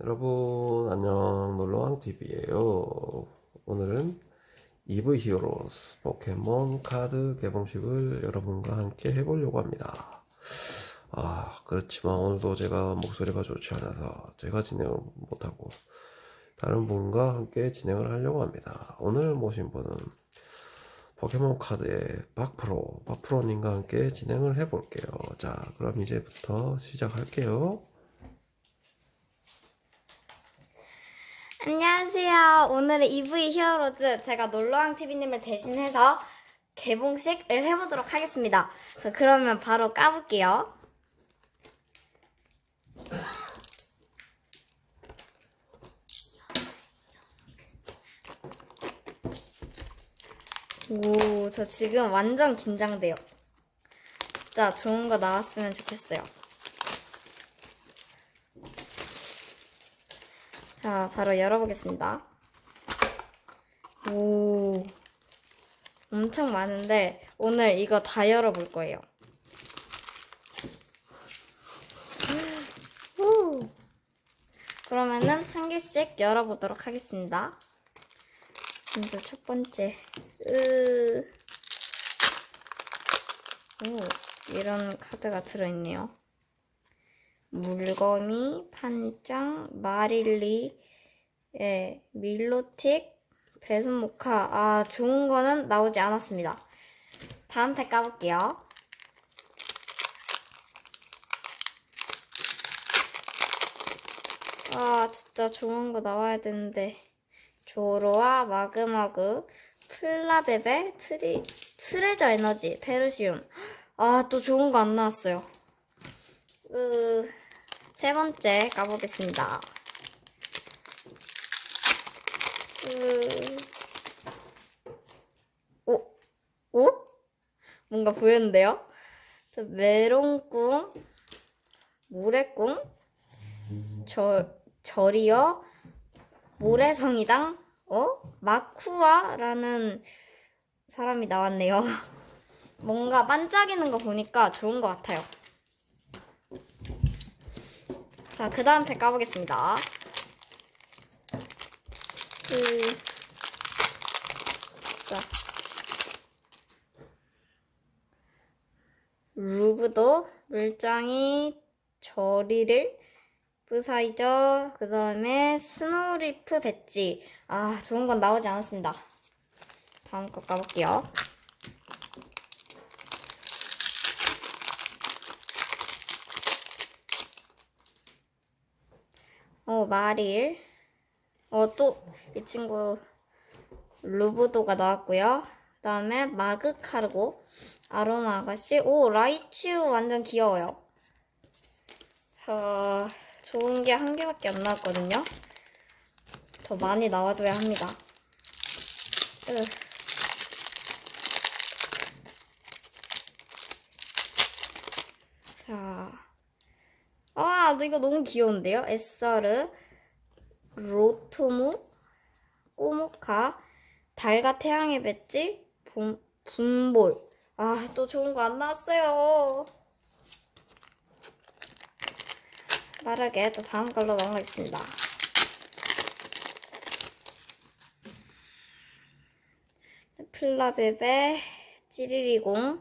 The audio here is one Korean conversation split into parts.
여러분 안녕. 놀러왕TV에요. 오늘은 EV 히어로스 포켓몬 카드 개봉식을 여러분과 함께 해보려고 합니다. 아 그렇지만 오늘도 제가 목소리가 좋지 않아서 제가 진행을 못하고 다른 분과 함께 진행을 하려고 합니다. 오늘 모신 분은 포켓몬 카드의 박프로 박프로님과 함께 진행을 해볼게요. 자 그럼 이제부터 시작할게요 안녕하세요. 오늘은 EV 히어로즈 제가 놀러왕 TV님을 대신해서 개봉식을 해보도록 하겠습니다. 자, 그러면 바로 까볼게요. 오, 저 지금 완전 긴장돼요. 진짜 좋은 거 나왔으면 좋겠어요. 자, 바로 열어보겠습니다. 오, 엄청 많은데 오늘 이거 다 열어볼 거예요. 오. 그러면은 한 개씩 열어보도록 하겠습니다. 먼저 첫 번째, 으, 오, 이런 카드가 들어있네요. 물거미, 판짱, 마릴리, 예, 밀로틱, 배순모카. 아, 좋은 거는 나오지 않았습니다. 다음 팩 까볼게요. 아, 진짜 좋은 거 나와야 되는데. 조로와 마그마그, 플라베베, 트리, 트레저 에너지, 페르시움. 아, 또 좋은 거 안 나왔어요. 으, 세 번째 까보겠습니다. 으, 오, 오? 뭔가 보였는데요? 저 메론꿈, 모래꿈, 절, 절이여, 모래성이당, 어? 마쿠아라는 사람이 나왔네요. 뭔가 반짝이는 거 보니까 좋은 것 같아요. 자, 그 다음 팩 까보겠습니다. 그, 자. 루브도, 물장이, 저리를, 뿌사이저, 그 다음에 스노우리프 배지. 아, 좋은 건 나오지 않았습니다. 다음 거 까볼게요. 어, 마릴. 어, 또, 이 친구, 루브도가 나왔고요. 그 다음에 마그카르고, 아로마 아가씨. 오, 라이츄 완전 귀여워요. 자, 좋은 게 한 개밖에 안 나왔거든요. 더 많이 나와줘야 합니다. 으. 자. 아, 너 이거 너무 귀여운데요? 에서르, 로토무, 꼬무카, 달과 태양의 배지, 봄, 분볼. 아, 또 좋은 거 안 나왔어요. 빠르게 또 다음 걸로 넘어가겠습니다. 플라베베, 찌리리공,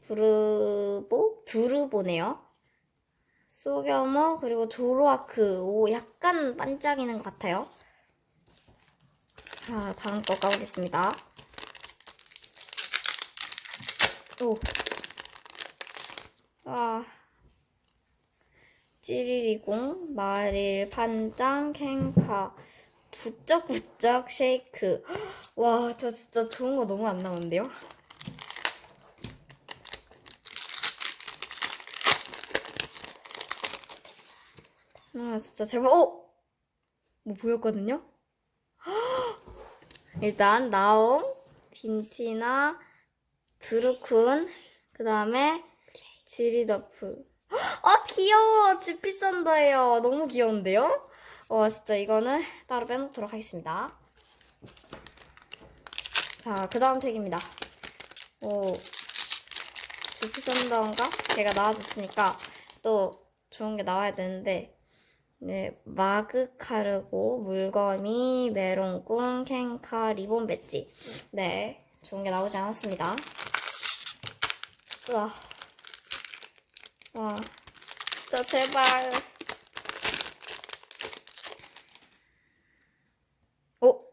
부르보, 두르보네요. 소겨머 그리고 조로아크 오 약간 반짝이는 것 같아요. 자 다음 거 까보겠습니다. 오. 아. 찌리리공, 마릴, 판짱, 캔카, 부쩍부쩍 쉐이크. 와, 저 진짜 좋은 거 너무 안 나오는데요? 아, 진짜 제발, 어! 뭐 보였거든요? 일단, 나옴, 빈티나, 드루쿤, 그 다음에, 지리더프. 아, 귀여워! 지피썬더예요. 너무 귀여운데요? 와, 진짜 이거는 따로 빼놓도록 하겠습니다. 자, 그 다음 팩입니다. 오, 주피썬더인가? 걔가 나와줬으니까 또 좋은 게 나와야 되는데 네, 마그카르고, 물거미, 메론꾼, 캔카, 리본 배지. 네, 좋은 게 나오지 않았습니다. 우와. 와, 진짜 제발. 오!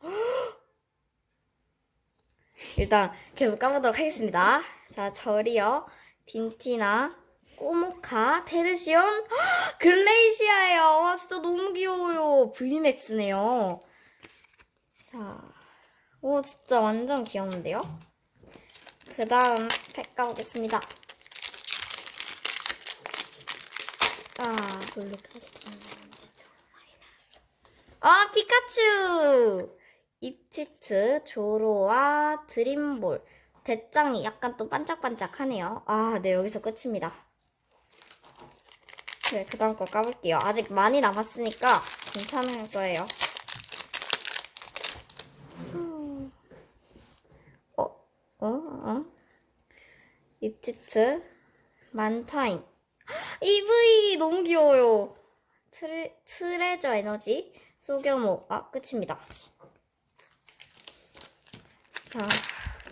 일단 계속 까보도록 하겠습니다. 자, 절이요. 빈티나, 꼬모카, 페르시온, 헉, 글레이시아예요. 와, 진짜 너무 귀여워요. VMAX네요. 자, 오, 진짜 완전 귀여운데요? 그 다음 팩 까보겠습니다. 아, 블루 카드. 아, 피카츄! 입치트, 조로와 드림볼. 대짱이 약간 또 반짝반짝하네요. 아, 네, 여기서 끝입니다. 네, 그 다음 거 까볼게요. 아직 많이 남았으니까 괜찮을 거예요. 음. 어, 어, 어? 입치트, 만타임. EV 너무 귀여워요. 트레, 트레저 에너지, 소규모. 아, 끝입니다. 자,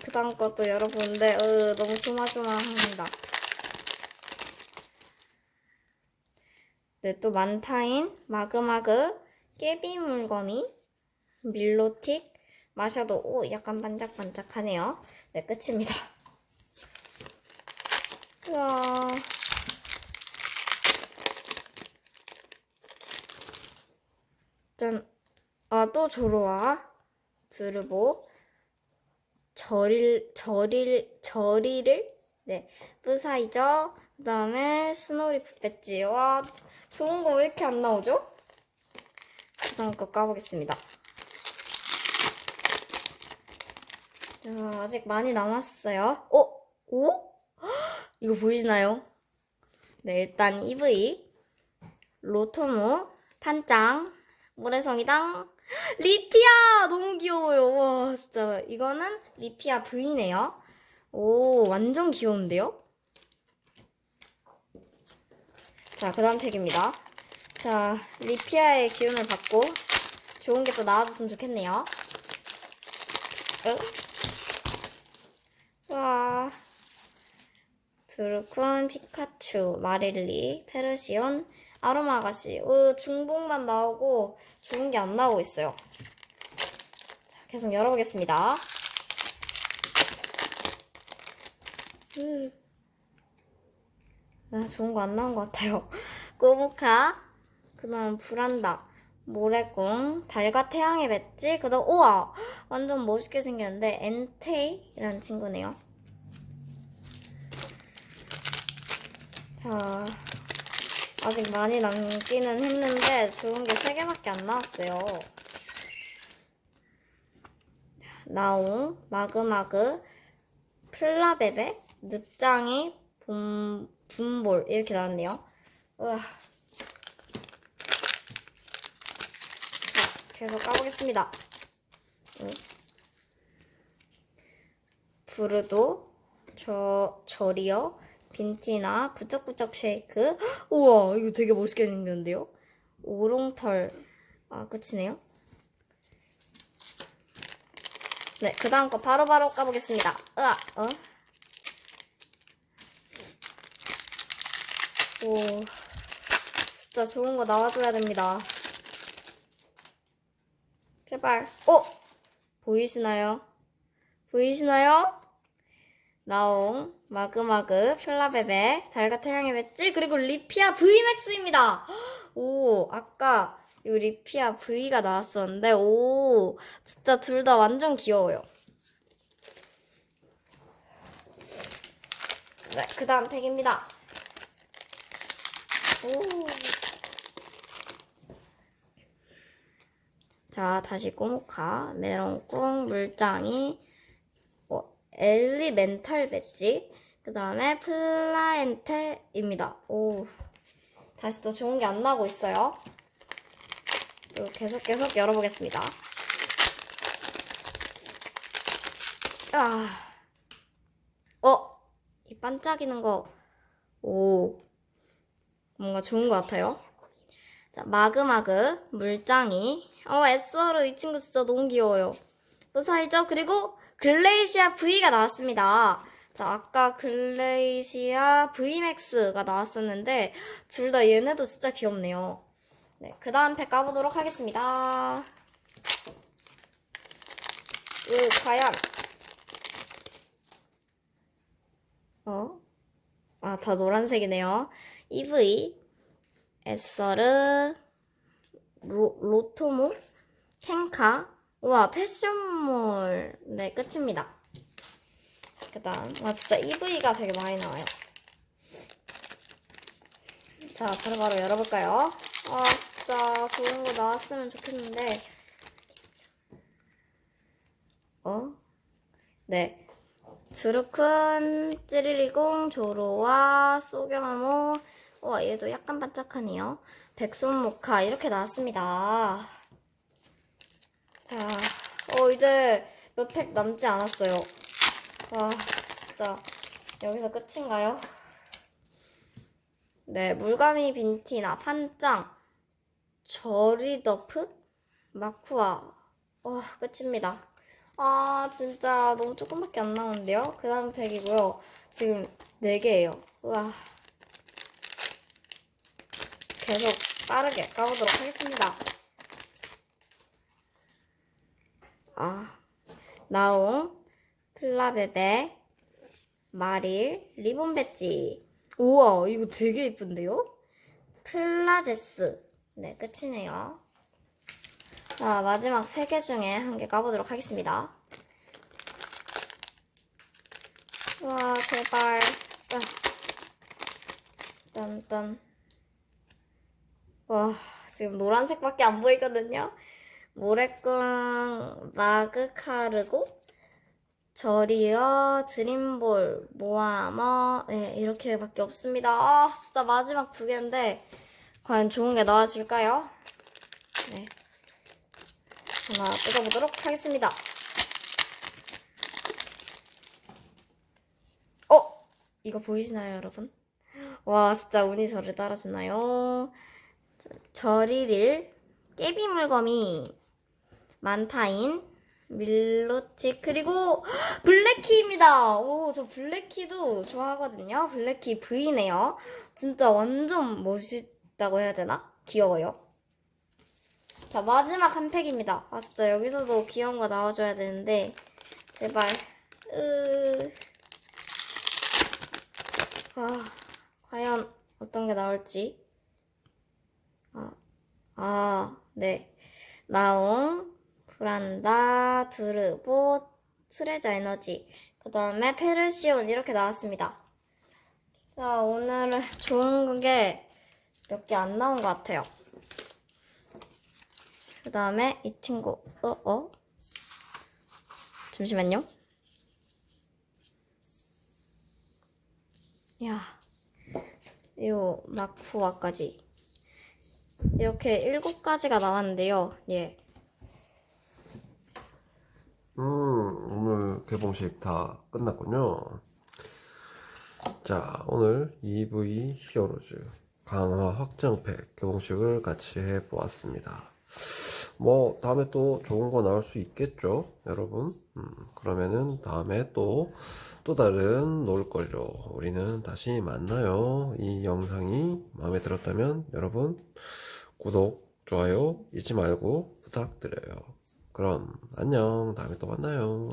그 다음 것도 열어보는데, 어, 너무 조마조마합니다. 네, 또 만타인, 마그마그, 깨비 물거미, 밀로틱, 마셔도, 오, 약간 반짝반짝하네요. 네, 끝입니다. 우와. 짠. 아, 또 조로와, 드르보, 절일, 절일, 절이를, 네, 뿌사이저, 그 다음에 스노리프 배지. 와, 좋은 거 왜 이렇게 안 나오죠? 그 다음 거 까보겠습니다. 자, 아직 많이 남았어요. 어? 오? 헉, 이거 보이시나요? 네, 일단 EV, 로토무, 판짱, 모래성이당, 리피아! 너무 귀여워요. 와, 진짜. 이거는 리피아 V네요. 오, 완전 귀여운데요? 자, 그 다음 팩입니다. 자, 리피아의 기운을 받고 좋은 게 또 나와줬으면 좋겠네요. 으? 와. 드루쿤, 피카츄, 마릴리, 페르시온, 아로마 아가씨. 으, 중복만 나오고 좋은 게 안 나오고 있어요. 자, 계속 열어보겠습니다. 아, 좋은 거 안 나온 것 같아요. 꼬부카, 그 다음 브란다, 모래궁, 달과 태양의 배지, 그 다음, 우와! 완전 멋있게 생겼는데, 엔테이라는 친구네요. 자, 아직 많이 남기는 했는데, 좋은 게 3개밖에 안 나왔어요. 나옹, 마그마그, 플라베베, 늪장이, 봄, 분볼 이렇게 나왔네요. 우와. 자, 계속 까보겠습니다. 응. 부르도, 저, 저리요, 빈티나, 부쩍부쩍 쉐이크. 헉, 우와, 이거 되게 멋있게 생겼는데요? 오롱털. 아, 끝이네요. 네, 그 다음 거 바로바로 까보겠습니다. 으아, 어? 오, 진짜 좋은 거 나와줘야 됩니다. 제발. 어? 보이시나요? 보이시나요? 나옹, 마그마그, 플라베베, 달과 태양의 배지, 그리고 리피아 VMAX입니다. 오, 아까 이 리피아 V가 나왔었는데, 오, 진짜 둘 다 완전 귀여워요. 네, 그 다음 팩입니다. 오. 자, 다시 꼬모카, 메론꿍, 물장이, 어, 엘리멘탈 배지, 그 다음에 플라엔테입니다. 오, 다시 또 좋은 게 안 나고 있어요. 또 계속 계속 열어보겠습니다. 아, 어, 이 반짝이는 거, 오, 뭔가 좋은 것 같아요. 자, 마그마그, 물장이. 어, 에스어르 이 친구 진짜 너무 귀여워요. 또 사이죠? 그리고 글레이시아 V가 나왔습니다. 자, 아까 글레이시아 V맥스가 나왔었는데, 둘 다 얘네도 진짜 귀엽네요. 네, 그 다음 팩 까보도록 하겠습니다. 으, 과연. 어? 아, 다 노란색이네요. EV, 에서르, 로, 로토모, 켄카. 우와, 패션몰. 네, 끝입니다. 그 다음. 와, 진짜 EV가 되게 많이 나와요. 자, 바로바로 열어볼까요? 아, 진짜 좋은 거 나왔으면 좋겠는데. 어? 네. 주루큰, 찌리리공, 조로와, 소경하모. 와, 얘도 약간 반짝하네요. 백손모카, 이렇게 나왔습니다. 자, 어, 이제 몇 팩 남지 않았어요. 와, 진짜. 여기서 끝인가요? 네, 물가미 빈티나, 판짱, 저리더프, 마쿠아. 와, 끝입니다. 아, 진짜 너무 조금밖에 안 나오는데요? 그 다음 팩이고요. 지금 4개예요. 우와. 계속 빠르게 까보도록 하겠습니다. 아, 나옹, 플라베베, 마릴, 리본 배지. 우와, 이거 되게 예쁜데요? 플라제스. 네, 끝이네요. 자, 마지막 세 개 중에 한 개 까보도록 하겠습니다. 와, 제발. 아. 딴딴. 와, 지금 노란색밖에 안 보이거든요? 모래꾼, 마그카르고, 저리어, 드림볼, 모아머, 네, 이렇게밖에 없습니다. 아, 진짜 마지막 두 개인데, 과연 좋은 게 나와줄까요? 네. 하나 뜯어보도록 하겠습니다. 어? 이거 보이시나요, 여러분? 와, 진짜 운이 저를 따라주나요? 저리릴, 깨비물거미, 만타인, 밀로치, 그리고 블랙키입니다. 오, 저 블랙키도 좋아하거든요. 블랙키 V네요. 진짜 완전 멋있다고 해야 되나? 귀여워요. 자, 마지막 한 팩입니다. 아, 진짜 여기서도 귀여운 거 나와줘야 되는데, 제발. 으... 아, 과연 어떤 게 나올지. 아, 아, 네. 나옹, 브란다, 드르보, 트레저 에너지. 그 다음에 페르시온 이렇게 나왔습니다. 자, 오늘은 좋은 게 몇 개 안 나온 것 같아요. 그 다음에 이 친구, 어, 어? 잠시만요. 야, 요 마쿠아까지. 이렇게 일곱 가지가 나왔는데요. 예. 음, 오늘 개봉식 다 끝났군요. 자, 오늘 EV 히어로즈 강화 확장팩 개봉식을 같이 해보았습니다. 뭐, 다음에 또 좋은 거 나올 수 있겠죠, 여러분? 음, 그러면은 다음에 또, 또 다른 놀거리로 우리는 다시 만나요. 이 영상이 마음에 들었다면 여러분, 구독, 좋아요 잊지 말고 부탁드려요. 그럼 안녕. 다음에 또 만나요.